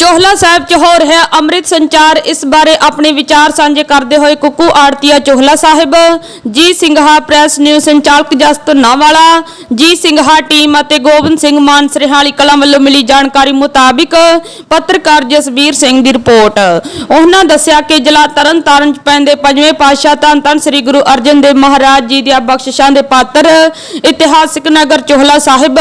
ਚੋਹਲਾ ਸਾਹਿਬ ਚ ਹੋ ਰਿਹਾ ਅੰਮ੍ਰਿਤ ਸੰਚਾਰ। ਇਸ ਬਾਰੇ ਆਪਣੇ ਵਿਚਾਰ ਸਾਂਝੇ ਕਰਦੇ ਹੋਏ ਕੁੱਕੂ ਆੜਤੀਆ ਚੋਹਲਾ ਸਾਹਿਬ, ਜੀ ਸਿੰਘਾ ਪ੍ਰੈਸ ਨਿਊਜ਼ ਸੰਚਾਲਕ ਜਸਤ ਨਾਵਾਲਾ, ਜੀ ਸਿੰਘਾ ਟੀਮ ਅਤੇ ਗੋਬਿੰਦ ਸਿੰਘ ਮਾਨ ਸਰਹਾਲੀ ਕਲਾਂ ਵੱਲੋਂ ਮਿਲੀ ਜਾਣਕਾਰੀ ਮੁਤਾਬਿਕ ਪੱਤਰਕਾਰ ਜਸਵੀਰ ਸਿੰਘ ਦੀ ਰਿਪੋਰਟ। ਉਹਨਾਂ ਦੱਸਿਆ ਕਿ ਜ਼ਿਲ੍ਹਾ ਤਰਨਤਾਰਨ ਚ ਪੈਂਦੇ ਪੰਜਵੇਂ ਪਾਤਸ਼ਾਹ ਧੰਨ ਧੰਨ ਸ੍ਰੀ ਗੁਰੂ ਅਰਜਨ ਦੇਵ ਮਹਾਰਾਜ ਜੀ ਦੀਆਂ ਬਖਸ਼ਿਸ਼ਾਂ ਦੇ ਪਾਤਰ ਇਤਿਹਾਸਿਕ ਨਗਰ ਚੋਹਲਾ ਸਾਹਿਬ,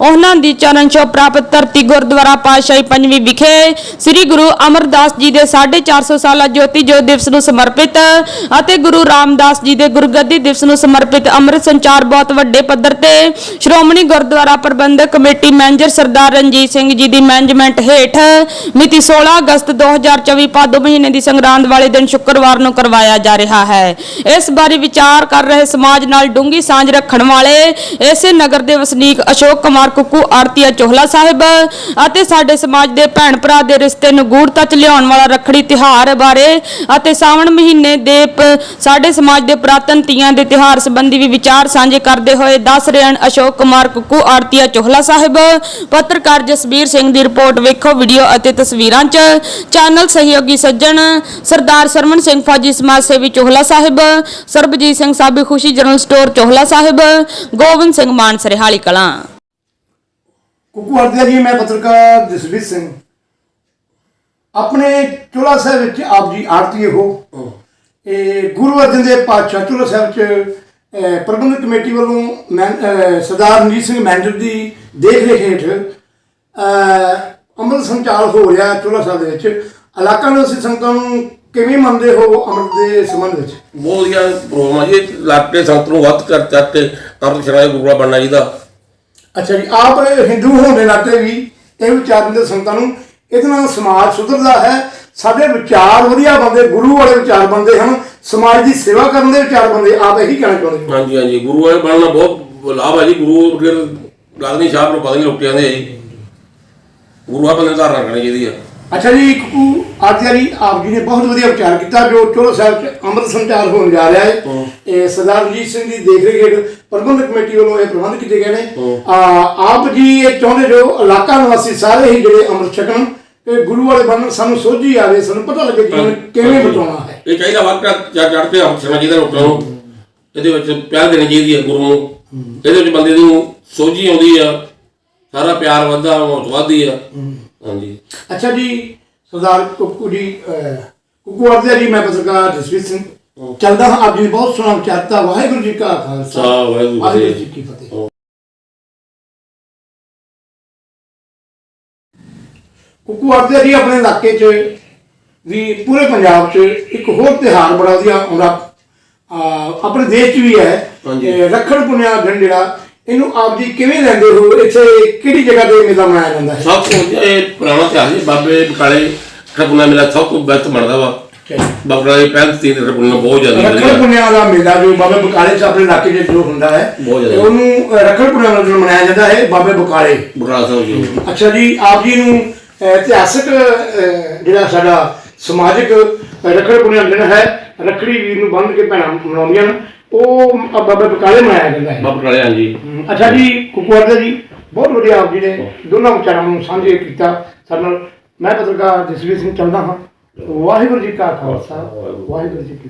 ਉਹਨਾਂ ਦੀ ਚਰਨ ਛੋਹ ਪ੍ਰਾਪਤ ਧਰਤੀ ਗੁਰਦੁਆਰਾ ਪਾਤਸ਼ਾਹੀ ਪੰਜਵੀਂ ਵਿਖੇ ਸ੍ਰੀ ਗੁਰੂ ਅਮਰਦਾਸ ਜੀ ਦੇ 450 ਸਾਲਾ ਜੋਤੀ ਜੋਤ ਦਿਵਸ ਨੂੰ ਸਮਰਪਿਤ ਅਤੇ ਗੁਰੂ ਰਾਮਦਾਸ ਜੀ ਦੇ ਗੁਰਗੱਦੀ ਦਿਵਸ ਨੂੰ ਸਮਰਪਿਤ ਅੰਮ੍ਰਿਤ ਸੰਚਾਰ ਬਹੁਤ ਵੱਡੇ ਪੱਧਰ ਤੇ ਸ਼੍ਰੋਮਣੀ ਗੁਰਦੁਆਰਾ ਪ੍ਰਬੰਧਕ ਕਮੇਟੀ ਮੈਨੇਜਰ ਸਰਦਾਰ ਰਣਜੀਤ ਸਿੰਘ ਜੀ ਦੀ ਮੈਨੇਜਮੈਂਟ ਹੇਠ ਮਿਤੀ 16 ਅਗਸਤ 2024 ਭਾਦੋ ਮਹੀਨੇ ਦੀ ਸੰਗਰਾਂਦ ਵਾਲੇ ਦਿਨ ਸ਼ੁੱਕਰਵਾਰ ਨੂੰ ਕਰਵਾਇਆ ਜਾ ਰਿਹਾ ਹੈ। ਇਸ ਬਾਰੇ ਵਿਚਾਰ ਕਰ ਰਹੇ ਸਮਾਜ ਨਾਲ ਡੂੰਗੀ ਸਾਂਝ ਰੱਖਣ ਵਾਲੇ ਇਸੇ ਨਗਰ ਦੇ ਵਸਨੀਕ ਅਸ਼ੋਕ ਕੁਮਾਰ ਕੁੱਕੂ ਆਰਤੀਆ ਚੋਹਲਾ ਸਾਹਿਬ ਅਤੇ ਸਾਡੇ ਸਮਾਜ ਦੇ ਭੈਣ ਭਰਾ ਦੇ ਰਿਸ਼ਤੇ ਨੂੰ ਗੂੜਤਾ ਚ ਲਿਆਉਣ ਵਾਲਾ ਰੱਖੜੀ ਤਿਹਾਰ ਬਾਰੇ ਅਤੇ ਸਾਵਣ ਮਹੀਨੇ ਦੇ ਸਾਡੇ ਸਮਾਜ ਦੇ ਪ੍ਰਾਤਨ ਤੀਆਂ ਦੇ ਤਿਹਾਰ ਸੰਬੰਧੀ ਵੀ ਵਿਚਾਰ ਸਾਂਝੇ ਕਰਦੇ ਹੋਏ ਦੱਸ ਰਹੇ ਹਨ ਅਸ਼ੋਕ ਕੁਮਾਰ ਕੁੱਕੂ ਆਰਤੀਆ ਚੋਹਲਾ ਸਾਹਿਬ। ਪੱਤਰਕਾਰ ਜਸਬੀਰ ਸਿੰਘ ਦੀ ਰਿਪੋਰਟ ਵੇਖੋ, ਵੀਡੀਓ ਅਤੇ ਤਸਵੀਰਾਂ 'ਚ। ਚੈਨਲ ਸਹਿਯੋਗੀ ਸੱਜਣ ਸਰਦਾਰ ਸਰਮਨ ਸਿੰਘ ਫੌਜੀ ਸਮਾਜ ਸੇਵੀ ਚੋਹਲਾ ਸਾਹਿਬ, ਸਰਬਜੀਤ ਸਿੰਘ ਸਾਬੀ ਖੁਸ਼ੀ ਜਨਰਲ ਸਟੋਰ ਚੋਹਲਾ ਸਾਹਿਬ, ਗੋਬਿੰਦ ਸਿੰਘ ਮਾਨ ਸਰਹਾਲੀ ਕਲਾਂ। ਕੁੱਕੂ ਹਰਦਿਆ ਜੀ, ਮੈਂ ਪੱਤਰਕਾਰ ਜਸਵੀਰ ਸਿੰਘ। ਆਪਣੇ ਚੋਲਾ ਸਾਹਿਬ ਵਿੱਚ ਆਪ ਜੀ ਆਰਤੀ ਹੋ। ਇਹ ਗੁਰੂ ਅਰਜਨ ਦੇਵ ਪਾਤਸ਼ਾਹ ਚੋਲਾ ਸਾਹਿਬ ਚ ਪ੍ਰਬੰਧਕ ਕਮੇਟੀ ਵੱਲੋਂ ਸਰਦਾਰ ਰਣਜੀਤ ਸਿੰਘ ਮੈਨੇਜਰ ਦੀ ਦੇਖ ਰੇਖ ਹੇਠ ਅੰਮ੍ਰਿਤ ਸੰਚਾਰ ਹੋ ਰਿਹਾ ਚੋਲਾ ਸਾਹਿਬ ਦੇ ਵਿੱਚ। ਇਲਾਕਾ ਨਿਵਾਸੀ ਸੰਗਤਾਂ ਨੂੰ ਕਿਵੇਂ ਮੰਨਦੇ ਹੋ ਅੰਮ੍ਰਿਤ ਦੇ ਸੰਬੰਧ ਵਿੱਚ? ਬਹੁਤ ਵਧੀਆ ਪ੍ਰੋਗਰਾਮ ਆ ਜੀ। ਇਲਾਕੇ ਸੰਤ ਨੂੰ ਵੱਧ ਕਰ ਚੱਕ ਕੇ ਅੰਮ੍ਰਿਤ ਗੁਰੂਆ ਬਣਨਾ ਚਾਹੀਦਾ। ਅੱਛਾ ਜੀ ਆਪ ਹਿੰਦੂ ਹੋਣ ਦੇ ਨਾਤੇ ਵੀ ਇਹ ਵਿਚਾਰ ਦਿੰਦੇ ਸੰਗਤਾਂ ਨੂੰ ਇਹਦੇ ਨਾਲ ਸਮਾਜ ਸੁਧਰਦਾ ਹੈ। ਸਾਡੇ ਵਿਚਾਰ ਵਧੀਆ ਬੰਦੇ ਗੁਰੂ ਵਾਲੇ ਵਿਚਾਰ ਬੰਦੇ ਹਨ। ਸਮਾਜ ਦੀ ਸੇਵਾ ਕਰਨ ਦੇ ਵਿਚਾਰ ਬੰਦੇ ਆਪ ਇਹੀ ਕਹਿਣਾ ਚਾਹੁੰਦੇ ਹੋ ਹਾਂਜੀ ਹਾਂਜੀ। ਗੁਰੂ ਵਾਲੇ ਬਣਨਾ ਬਹੁਤ ਲਾਭ ਹੈ ਜੀ। ਗੁਰੂ ਫਿਰ ਲੱਗਦੀ ਸ਼ਾਹ ਨੂੰ ਪਤਾ ਨਹੀਂ ਲੁੱਟਿਆਂ ਦੇ ਜੀ ਗੁਰੂ ਆ ਬੰਦੇ ਧਾਰਨ ਰੱਖਣੀ ਚਾਹੀਦੀ ਆ। ਅੱਛਾ ਜੀ ਕੁਕੂ ਆਦਿਆ ਜੀ ਆਪ ਜੀ ਨੇ ਬਹੁਤ ਵਧੀਆ ਵਿਚਾਰ ਕੀਤਾ ਜੋ ਚੋਲੋ ਸਾਹਿਬ ਚ ਅੰਮ੍ਰਿਤ ਸੰਚਾਰ ਹੋਣ ਜਾ ਰਿਹਾ ਹੈ। ਇਹ ਸਰਦਾਰ ਰਣਜੀਤ ਸਿੰਘ ਦੀ ਦੇਖ ਰੇਖ ਹੇਠ ਪ੍ਰਬੰਧਕ ਕਮੇਟੀ ਵੱਲੋਂ ਇਹ ਪ੍ਰਬੰਧ ਕੀਤੇ ਗਏ ਨੇ। ਆ, ਆਪ ਜੀ ਇਹ ਚਾਹੁੰਦੇ ਜੋ ਇਲਾਕਾ ਨਿਵਾਸੀ ਸਾਰੇ ਹੀ ਜਿਹੜੇ ਅੰਮ੍ਰਿਤ ਛਕਣ। ਤੇ ਗੁਰੂ ਵਾਲੇ ਬਣਨ ਸਾਨੂੰ ਸੋਝੀ ਆਵੇ ਸਾਨੂੰ ਪਤਾ ਲੱਗੇ ਜੀਵਨ ਕਿਵੇਂ ਬਚਾਉਣਾ ਹੈ। ਇਹ ਚਾਹੀਦਾ ਵੱਧ ਚੜ ਚੜ ਕੇ ਅੰਮ੍ਰਿਤ ਛਕਣਾ ਚਾਹੀਦਾ ਲੋਕਾਂ ਨੂੰ ਇਹਦੇ ਵਿੱਚ ਪਿਆਰ ਦੇਣੀ ਚਾਹੀਦੀ ਹੈ ਗੁਰੂ ਨੂੰ। ਇਹਦੇ ਵਿੱਚ ਬੰਦੇ ਨੂੰ ਸੋਝੀ ਆਉਂਦੀ ਆ ਸਾਰਾ ਪਿਆਰ ਵੱਧਦਾ ਮੌਤ ਵੱਧਦੀ ਆ। ਹਾਂਜੀ। ਅੱਛਾ ਜੀ ਸਰਦਾਰ ਕੁੱਕੂ ਜੀ ਕੁੱਕੂ ਵਰਦਿਆ ਜੀ ਮੈਂ ਪੱਤਰਕਾਰ ਜਸਵੀਰ ਸਿੰਘ ਚੱਲਦਾ ਹਾਂ। ਆਪ ਜੀ ਬਹੁਤ ਸੋਹਣਾ ਵਿਚਾਰਤਾ ਵਾਹਿਗੁਰੂ ਜੀ ਕਾ ਖਾਲਸਾ। ਵਾਹਿਗੁਰੂ ਜੀ ਕੀ ਫਤਿਹ। ਕੁੱਕੂ ਵਰਦਿਆ ਜੀ ਆਪਣੇ ਇਲਾਕੇ 'ਚ ਵੀ ਪੂਰੇ ਪੰਜਾਬ 'ਚ ਇੱਕ ਹੋਰ ਤਿਹਾਰ ਬੜਾ ਵਧੀਆ ਆਉਂਦਾ। ਆਪਣੇ ਦੇਸ਼ 'ਚ ਵੀ ਹੈ। ਰੱਖੜ ਪੁੰਨਿਆ ਦਿਨ ਜਿਹੜਾ ਇਹਨੂੰ ਆਪ ਜੀ ਕਿਵੇਂ ਲੈਂਦੇ ਹੋ? ਇੱਥੇ ਕਿਹੜੀ ਜਗ੍ਹਾ ਤੇ ਮੇਲਾ ਮਨਾਇਆ ਜਾਂਦਾ ਹੈ? ਸਭ ਤੋਂ ਇਹ ਪੁਰਾਣਾ ਇਤਿਹਾਸ ਹੈ ਬਾਬੇ ਬਕਾਲੇ ਖਬਨਾ ਮੇਲਾ ਸਭ ਤੋਂ ਬੈਸਟ ਬਣਦਾ ਵਾ। ਬਾਬਾ ਜੀ ਪਹਿਲ ਤੀਨ ਰਬੁੱਲ ਬਹੁਤ ਜ਼ਿਆਦਾ ਰੱਖੜ ਵਧੀਆ ਪੁੰਨਿਆ ਦਾ ਮੇਲਾ ਜੋ ਬਾਬੇ ਬਕਾਲੇ 'ਚ ਆਪਣੇ ਇਲਾਕੇ 'ਚ ਜੋ ਹੁੰਦਾ ਹੈ। ਉਹਨੂੰ ਅ, ਰੱਖੜ ਪੁੰਨਿਆ ਦਾ ਦਿਨ ਮਨਾਇਆ ਜਾਂਦਾ ਹੈ ਬਾਬੇ ਬਕਾਲੇ। ਬੁਰਾ ਸਾਹਿਬ ਜੀ। ਅੱਛਾ ਜੀ ਆਪ ਜੀ ਨੂੰ ਇਤਿਹਾਸਕ ਜਿਹੜਾ ਸਾਡਾ ਸਮਾਜਿਕ ਰੱਖੜ ਪੁੰਨਿਆ ਦਿਨ ਹੈ ਰੱਖੜੀ ਵੀਰ ਨੂੰ ਬੰਨ੍ਹ ਕੇ ਭੈਣਾਂ ਮਨਾਉਂਦੀਆਂ ਨੇ ਉਹ ਬਾਬੇ ਬਕਾਲੇ ਮਨਾਇਆ ਜਾਂਦਾ ਹੈ। ਬਾਬਾ ਬਕਾਲੇ ਹਾਂਜੀ। ਅੱਛਾ ਜੀ ਕੁਕਵਰਦਾ ਜੀ ਬਹੁਤ ਵਧੀਆ ਆਪ ਜੀ ਨੇ ਦੋਨਾਂ ਵਿਚਾਰਾਂ ਨੂੰ ਸਾਂਝੇ ਕੀਤਾ। ਸਾਡੇ ਨਾਲ ਮੈਂ ਪੱਤਰਕਾਰ ਜਸਵੀਰ ਸਿੰਘ ਚੱਲਦਾ ਹਾਂ। ਵਾਹਿਗੁਰੂ ਜੀ ਕਾ ਖਾਲਸਾ ਵਾਹਿਗੁਰੂ ਜੀ ਕੀ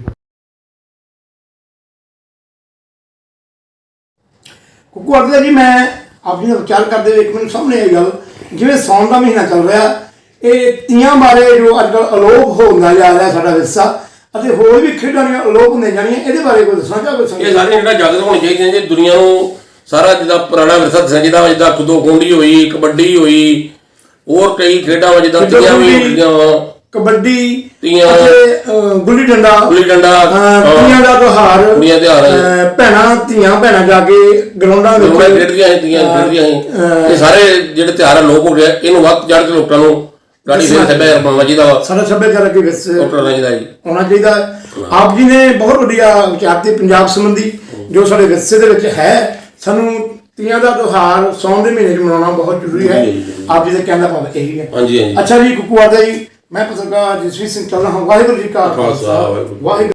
ਕੁਕਵਰਦਾ ਜੀ ਮੈਂ ਆਪ ਜੀ ਨਾਲ ਵਿਚਾਰ ਕਰਦੇ ਹੋਏ ਇੱਕ ਮੈਨੂੰ ਸਾਹਮਣੇ ਆਈ ਗੱਲ। ਜਿਵੇਂ ਸੌਣ ਦਾ ਮਹੀਨਾ ਚੱਲ ਰਿਹਾ ਇਹ ਤੀਆਂ ਬਾਰੇ ਜੋ ਅੱਜ ਕੱਲ੍ਹ ਅਲੋਪ ਹੁੰਦਾ ਜਾ ਰਿਹਾ ਸਾਡਾ ਵਿਰਸਾ ਅਤੇ ਹੋਰ ਵੀ ਖੇਡਾਂ ਦੀਆਂ ਅਲੋਪ ਹੁੰਦੀਆਂ ਜਾਣੀਆਂ ਇਹਦੇ ਬਾਰੇ ਕੋਈ ਦੱਸਣਾ ਚਾਹੋ ਇਹ ਸੰਗਤ ਸਾਰੀਆਂ ਜਿਹੜਾ ਜਾਗਰੂਕ ਹੋਣੀ ਚਾਹੀਦੀਆਂ ਜੀ ਦੁਨੀਆ ਨੂੰ ਸਾਰਾ ਜਿੱਦਾਂ ਪੁਰਾਣਾ ਵਿਰਸਾ ਦੱਸਿਆ ਜਿੱਦਾਂ ਜਿੱਦਾਂ ਖੁੱਦੋ ਖੁੰਡੀ ਹੋਈ ਕਬੱਡੀ ਹੋਈ ਹੋਰ ਕਈ ਖੇਡਾਂ ਵਾ ਜਿੱਦਾਂ ਤੀਆਂ ਵੀ ਹੁੰਦੀਆਂ ਕਬੱਡੀ ਤੀਆਂ। ਅਤੇ ਗੁੱਲੀ ਡੰਡਾ। ਗੁੱਲੀ ਡੰਡਾ। ਤੀਆਂ ਦਾ ਤਿਉਹਾਰ। ਕੁੜੀਆਂ ਤਿਉਹਾਰ। ਭੈਣਾਂ ਧੀਆਂ ਭੈਣਾਂ ਜਾ ਕੇ ਗਰਾਊਂਡਾਂ ਵਿੱਚ ਖੇਡਦੀਆਂ ਸੀ ਤੀਆਂ ਖੇਡਦੀਆਂ ਸੀ। ਇਹ ਸਾਰੇ ਜਿਹੜੇ ਤਿਉਹਾਰ ਲੋਕ ਹੋ ਗਏ ਇਹਨੂੰ ਵੱਧ ਚੜ੍ਹ ਕੇ ਲੋਕਾਂ ਨੂੰ ਗਾੜੀ ਦੇ ਸੱਭਿਆਚਾਰ ਬਣਾਉਣਾ ਚਾਹੀਦਾ ਵਾ। ਸਾਡਾ ਸੱਭਿਆਚਾਰਕ ਦੇ ਵਿੱਚ ਉਹ ਕਰਨਾ ਚਾਹੀਦਾ ਜੀ। ਹੋਣਾ ਚਾਹੀਦਾ। ਆਪ ਜੀ ਨੇ ਬਹੁਤ ਵਧੀਆ ਵਿਚਾਰਤੇ ਪੰਜਾਬ ਸੰਬੰਧੀ ਜੋ ਸਾਡੇ ਵਿਰਸੇ ਦੇ ਵਿੱਚ ਹੈ। ਸਾਨੂੰ ਤੀਆਂ ਦਾ ਤਿਉਹਾਰ ਸੌਣ ਦੇ ਮਹੀਨੇ 'ਚ ਮਨਾਉਣਾ ਬਹੁਤ ਜ਼ਰੂਰੀ ਹੈ। ਆਪ ਜੀ ਦਾ ਕਹਿਣ ਭਾਵ ਇਹੀ ਹੈ। ਹਾਂਜੀ ਹਾਂਜੀ। ਅੱਛਾ ਜੀ ਕੁਕੂ ਆਦਾ ਜੀ ਮੈਂ ਪੱਤਰਕਾਰ ਜਸਵੀਰ ਸਿੰਘ ਚੱਲਦਾ ਹਾਂ ਵਾਹਿਗੁਰੂ ਜੀ ਕਾ ਖਾਲਸਾ, ਵਾਹਿਗੁਰੂ।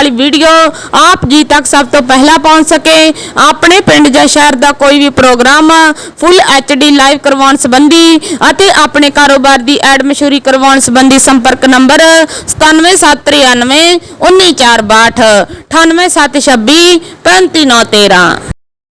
ਵਾਲੀ ਵੀਡੀਓ ਆਪ ਜੀ ਤੱਕ ਸਭ ਤੋਂ ਪਹਿਲਾਂ ਪਹੁੰਚ ਸਕੇ। ਆਪਣੇ ਪਿੰਡ ਜਾਂ ਸ਼ਹਿਰ ਦਾ ਕੋਈ ਵੀ ਪ੍ਰੋਗਰਾਮ ਫੁੱਲ ਐਚਡੀ ਲਾਈਵ ਕਰਵਾਉਣ ਸੰਬੰਧੀ ਅਤੇ ਆਪਣੇ ਕਾਰੋਬਾਰ ਦੀ ਐਡ ਮਸ਼ਹੂਰੀ ਕਰਵਾਉਣ ਸੰਬੰਧੀ ਸੰਪਰਕ ਨੰਬਰ 97793 19462 98726 35913